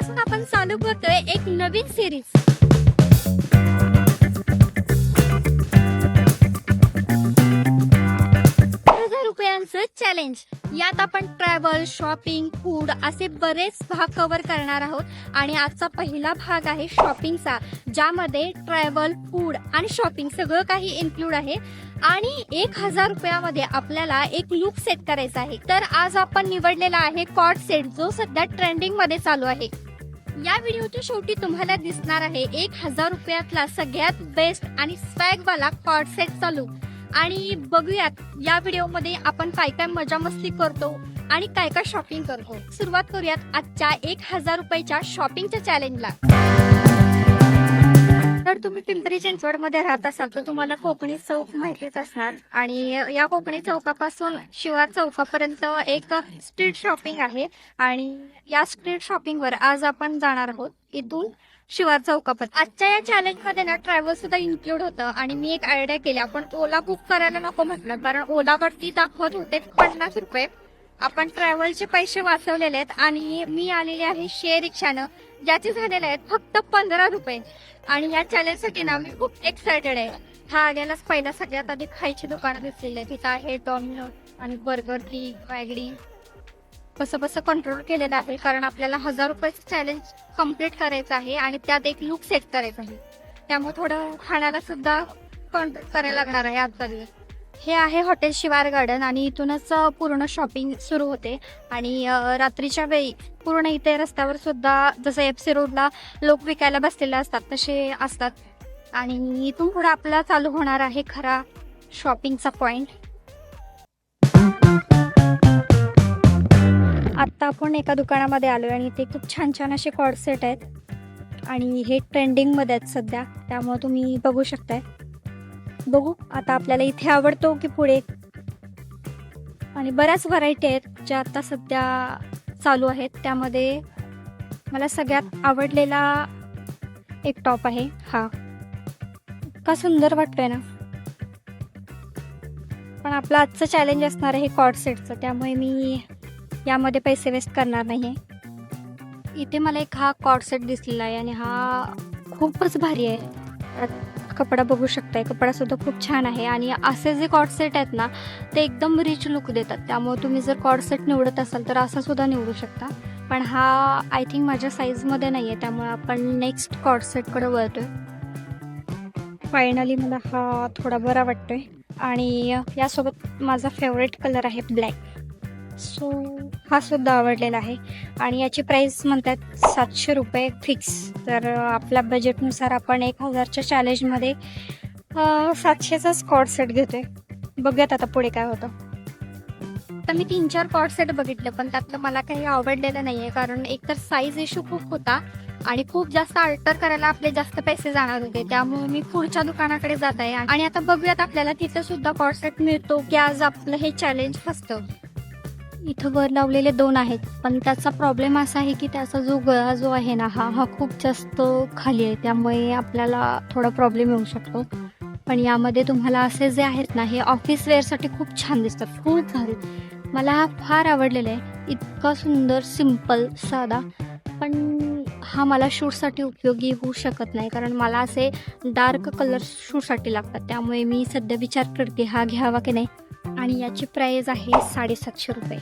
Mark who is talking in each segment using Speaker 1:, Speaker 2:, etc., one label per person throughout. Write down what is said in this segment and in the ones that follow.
Speaker 1: आजपासून आपण चालू करतोय एक नवीन सिरीज हजार रुपयांचं चॅलेंज यात आपण ट्रॅव्हल शॉपिंग फूड असे बरेच भाग कव्हर करणार आहोत. आणि आजचा पहिला भाग आहे शॉपिंगचा ज्यामध्ये ट्रॅव्हल फूड आणि शॉपिंग सगळं काही इन्क्लूड आहे. आणि एक हजार रुपयामध्ये आपल्याला एक लुक सेट करायचा आहे. तर आज आपण निवडलेला आहे कॉट सेट जो सध्या ट्रेंडिंगमध्ये चालू आहे. या व्हिडिओच्या शेवटी तुम्हाला दिसणार आहे एक हजार रुपयातला सगळ्यात बेस्ट आणि स्वॅग वाला कॉट सेटचा लुक आणि बघूयात या व्हिडिओमध्ये आपण काय काय मजा मस्ती करतो आणि काय काय शॉपिंग करतो. सुरुवात करूयात आजच्या एक हजार रुपयाच्या शॉपिंगच्या चॅलेंजला जर तुम्ही पिंपरी चिंचवडमध्ये राहत असाल तर तुम्हाला कोकणी चौक माहितीच असणार. आणि या कोकणी चौकापासून शिवार चौकापर्यंत एक स्ट्रीट शॉपिंग आहे. आणि या स्ट्रीट शॉपिंगवर आज आपण जाणार आहोत इथून शिवार चौकापर्यंत. आजच्या या चॅलेंजमध्ये ना ट्रॅव्हल सुद्धा इन्क्लूड होतं. आणि मी एक आयडिया केली. आपण ओला बुक करायला नको म्हटलं. कारण ओलावरती दाखवत होते पन्नास रुपये. आपण ट्रॅव्हलचे पैसे वाचवलेले आहेत आणि मी आलेले आहे शेअर रिक्षानं ज्याचे झालेले आहेत फक्त पंधरा रुपये. आणि या चॅलेंजसाठी ना मी खूप एक्सायटेड आहे. हा आलेलाच पहिला सगळ्यात आधी खायची दुकानं दिसलेली आहे तिथं आहे डॉमिनोज आणि बर्गर टी वॅगडी कसं कसं कंट्रोल केलेलं आहे कारण आपल्याला हजार रुपयाचं चॅलेंज कंप्लीट करायचं आहे आणि त्यात एक लुक सेट करायचं आहे. त्यामुळे थोडं खाण्याला सुद्धा कंट्रोल करायला लागणार आहे आजचा दिवस. हे आहे हॉटेल शिवार गार्डन आणि इथूनच पूर्ण शॉपिंग सुरू होते. आणि रात्रीच्या वेळी पूर्ण इथे रस्त्यावर सुद्धा जसं एफ सी रोडला लोक विकायला बसलेले असतात तसे असतात. आणि इथून पुढे आपला चालू होणार आहे खरा शॉपिंगचा पॉइंट. आत्ता आपण एका दुकानामध्ये आलोय आणि इथे खूप छान छान असे कॉडसेट सेट आहेत. आणि हे ट्रेंडिंगमध्ये आहेत सध्या त्यामुळे तुम्ही बघू शकताय. बघू. आता आपल्याला इथे आवडतो की पुढे? आणि बऱ्याच व्हरायटी आहेत ज्या आता सध्या चालू आहेत. त्यामध्ये मला सगळ्यात आवडलेला एक टॉप आहे. हा. इतका सुंदर वाटतोय ना? पण आपलं आजचं चॅलेंज असणार आहे कॉर्ड सेटचं त्यामुळे मी यामध्ये पैसे वेस्ट करणार नाही आहे इथे मला एक हा कॉर्ड सेट दिसलेला आहे आणि हा खूपच भारी आहे. कपडा बघू शकताय. कपडा सुद्धा खूप छान आहे आणि असे जे कॉर्ड सेट आहेत ना ते एकदम रिच लुक देतात. त्यामुळे तुम्ही जर कॉट सेट निवडत असाल तर असा सुद्धा निवडू शकता. पण हा आय थिंक माझ्या साईजमध्ये नाही आहे त्यामुळे आपण नेक्स्ट कॉर्ड सेटकडे वळतोय. फायनली मला हा थोडा बरा वाटतोय. आणि यासोबत माझा फेवरेट कलर आहे ब्लॅक सो हा सुद्धा आवडलेला आहे. आणि याची प्राईस म्हणतात सातशे रुपये फिक्स तर आपल्या बजेटनुसार आपण एक हजारच्या चॅलेंजमध्ये सातशेचाच सातशेचा स्कॉट सेट आहे बघूयात आता पुढे काय होतं. तर मी तीन चार कॉट सेट बघितले पण त्यातलं मला काही आवडलेलं नाही आहे कारण एकतर साईज इश्यू खूप होता आणि खूप जास्त अल्टर करायला आपले जास्त पैसे जाणार होते. त्यामुळे मी पुढच्या दुकानाकडे जात आहे. आणि आता बघूयात आपल्याला तिथं सुद्धा कॉट सेट मिळतो की आज आपलं हे चॅलेंज फसतं. इथं वर लावलेले दोन आहेत. पण त्याचा प्रॉब्लेम असा आहे की त्याचा जो गळा जो आहे ना हा हा खूप जास्त खाली आहे. त्यामुळे आपल्याला थोडा प्रॉब्लेम येऊ शकतो. पण यामध्ये तुम्हाला असे जे आहेत ना हे ऑफिस वेअरसाठी खूप छान दिसतात. खूप भारी. मला हा फार आवडलेला आहे. इतका सुंदर सिंपल साधा. पण हा मला शूटसाठी उपयोगी होऊ शकत नाही. कारण मला असे डार्क कलर शूटसाठी लागतात. त्यामुळे मी सध्या विचार करते हा घ्यावा की नाही? आणि याची प्राईज आहे साडेसातशे रुपये.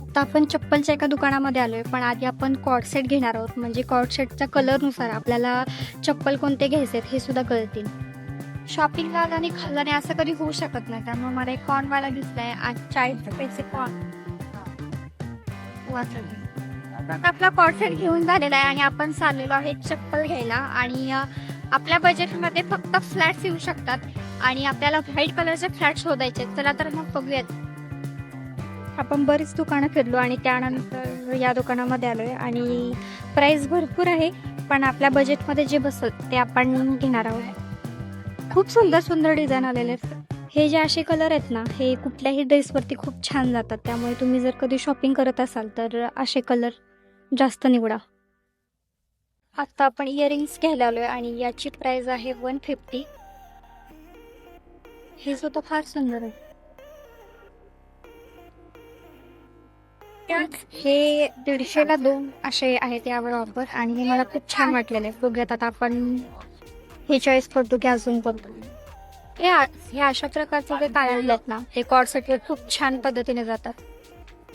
Speaker 1: आता आपण चप्पलच्या एका दुकानामध्ये आलो आहे पण आधी आपण कॉडसेट सेट घेणार आहोत. म्हणजे कॉडसेटच्या कलरनुसार आपल्याला चप्पल कोणते घ्यायचे आहेत हे सुद्धा कळतील. शॉपिंगला आणि खाल्ल्याने असं कधी होऊ शकत नाही त्यामुळे मला एक कॉर्नवाला दिसलाय. आणि चाळीस रुपयाचे कॉर्न वाचले आपला कॉर्ड सेट घेऊन झालेला आहे आणि आपण चाललेलो आहे चप्पल घ्यायला. आणि आपल्या बजेटमध्ये फक्त फ्लॅट्स येऊ शकतात. आणि आपल्याला व्हाईट कलरचे फ्लॅट शोधायचे आहेत. चला तर मग बघूयात. आपण बरीच दुकानं फिरलो आणि त्यानंतर या दुकानामध्ये आलोय. आणि प्राइस भरपूर आहे पण आपल्या बजेटमध्ये जे बसल ते आपण घेणार आहोत. खूप सुंदर सुंदर डिझाईन आलेले आहेत. हे जे असे कलर आहेत ना हे कुठल्याही ड्रेसवरती खूप छान जातात. त्यामुळे तुम्ही जर कधी शॉपिंग करत असाल तर असे कलर जास्त निवडा. आता आपण इयरिंग्स घ्यायला आलोय आणि याची प्राइस आहे वन फिफ्टी हे सुद्धा फार सुंदर आहे. हे दीडशेला दोन असे आहेत यावर ऑफर आणि हे मला खूप छान वाटलेले आहे. बघूयात आता आपण हे चॉईस करतो की अजून करतो हे हे अशा प्रकारचे जे काय आहेत ना हे कॉडसाठी खूप छान पद्धतीने जातात.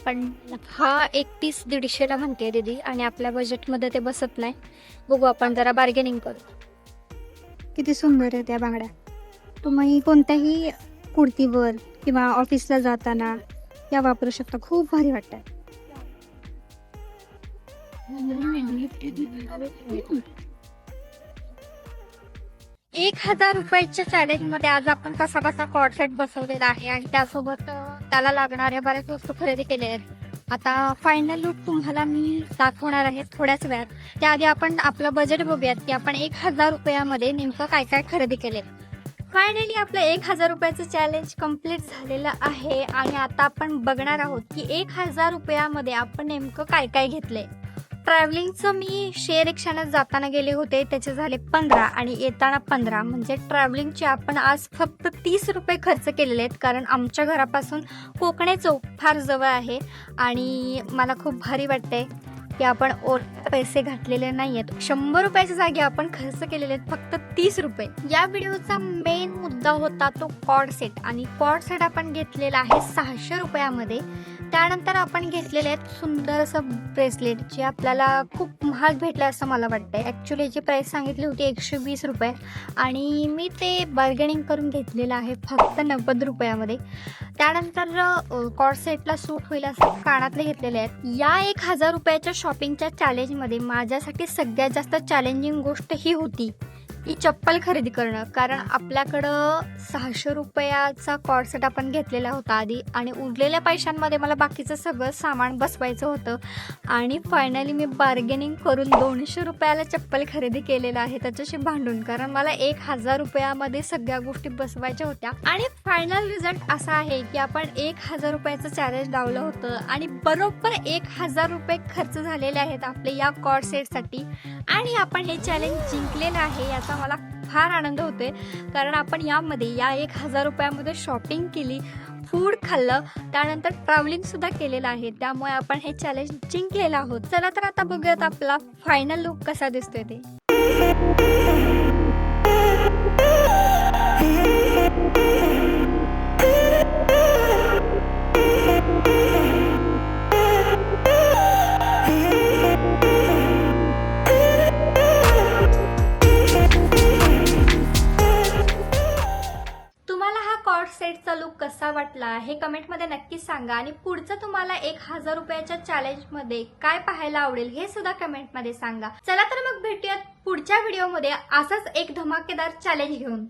Speaker 1: पण हा एक पीस दीडशेला म्हणते दीदी आणि आपल्या बजेटमध्ये ते बसत नाही. बघू आपण जरा बार्गेनिंग करू. किती सुंदर आहे त्या बांगड्या. तुम्ही कोणत्याही कुर्तीवर किंवा ऑफिसला जाताना या वापरू शकता. खूप भारी वाटतात एक हजार रुपयाच्या चॅलेंजमध्ये आज आपण कसा कसा कॉर्डसेट बसवलेला आहे आणि त्यासोबत त्याला लागणाऱ्या बऱ्याच वस्तू खरेदी केल्या आहेत. आता फायनल लुक तुम्हाला मी दाखवणार आहे थोड्याच वेळात. त्याआधी आपण आपलं बजेट बघूयात की आपण एक हजार रुपयामध्ये नेमकं काय काय खरेदी केले फायनली आपलं एक हजार रुपयाचं चॅलेंज कंप्लीट झालेलं आहे आणि आता आपण बघणार आहोत की एक हजार रुपयामध्ये आपण नेमकं काय काय घेतलंय. ट्रॅव्हलिंगचं मी शेअर रिक्षानं जाताना गेले होते त्याचे झाले पंधरा आणि येताना पंधरा. म्हणजे ट्रॅव्हलिंगचे आपण आज फक्त तीस रुपये खर्च केलेले आहेत कारण आमच्या घरापासून कोकणे चौक फार जवळ आहे आणि मला खूप भारी वाटते की आपण ओर पैसे घातलेले नाही आहेत शंभर रुपयाच्या जागी आपण खर्च केलेले आहेत फक्त तीस रुपये. या व्हिडिओचा मेन मुद्दा होता तो कॉड सेट. आणि कॉड सेट आपण घेतलेला आहे सहाशे रुपयामध्ये. त्यानंतर आपण घेतलेले आहेत सुंदर असं ब्रेसलेट जे आपल्याला खूप महाग भेटलं असं मला वाटतंय. ॲक्च्युली याची प्राईस सांगितली होती एकशे वीस रुपये. आणि मी ते बार्गेनिंग करून घेतलेलं आहे फक्त नव्वद रुपयामध्ये. त्यानंतर कॉर्सेटला सूट होईल असं कानातले घेतलेले आहेत. या एक हजार रुपयाच्या शॉपिंगच्या चॅलेंजमध्ये माझ्यासाठी सगळ्यात जास्त चॅलेंजिंग गोष्ट ही होती. ही चप्पल खरेदी करणं. कारण आपल्याकडं सहाशे रुपयाचा कॉडसेट आपण घेतलेला होता आधी आणि उरलेल्या पैशांमध्ये मला बाकीचं सगळं सामान बसवायचं होतं. आणि फायनली मी बार्गेनिंग करून दोनशे रुपयाला चप्पल खरेदी केलेलं आहे. त्याच्याशी भांडून. कारण मला एक हजार रुपयामध्ये सगळ्या गोष्टी बसवायच्या होत्या. आणि फायनल रिझल्ट असा आहे की आपण एक हजार रुपयाचं चॅलेंज लावलं होतं. आणि बरोबर एक हजार रुपये खर्च झालेले आहेत आपले या कॉडसेटसाठी आणि आपण हे चॅलेंज जिंकलेलं आहे याचा मला फार आनंद होतोय. कारण आपण यामध्ये या एक हजार रुपयामध्ये शॉपिंग केली फूड खाल्लं त्यानंतर ट्रॅव्हलिंग सुद्धा केलेलं आहे. त्यामुळे आपण हे चॅलेंज जिंकलेलं आहोत. चला तर आता बघूयात आपला फायनल लुक कसा दिसतोय ते. शॉर्ट सेटचा लुक कसा वाटला हे कमेंटमध्ये नक्की सांगा. आणि पुढचं तुम्हाला एक हजार रुपयाच्या चॅलेंजमध्ये काय पाहायला आवडेल हे सुद्धा कमेंटमध्ये सांगा. चला तर मग भेटूयात पुढच्या व्हिडिओमध्ये असाच एक धमाकेदार चॅलेंज घेऊन.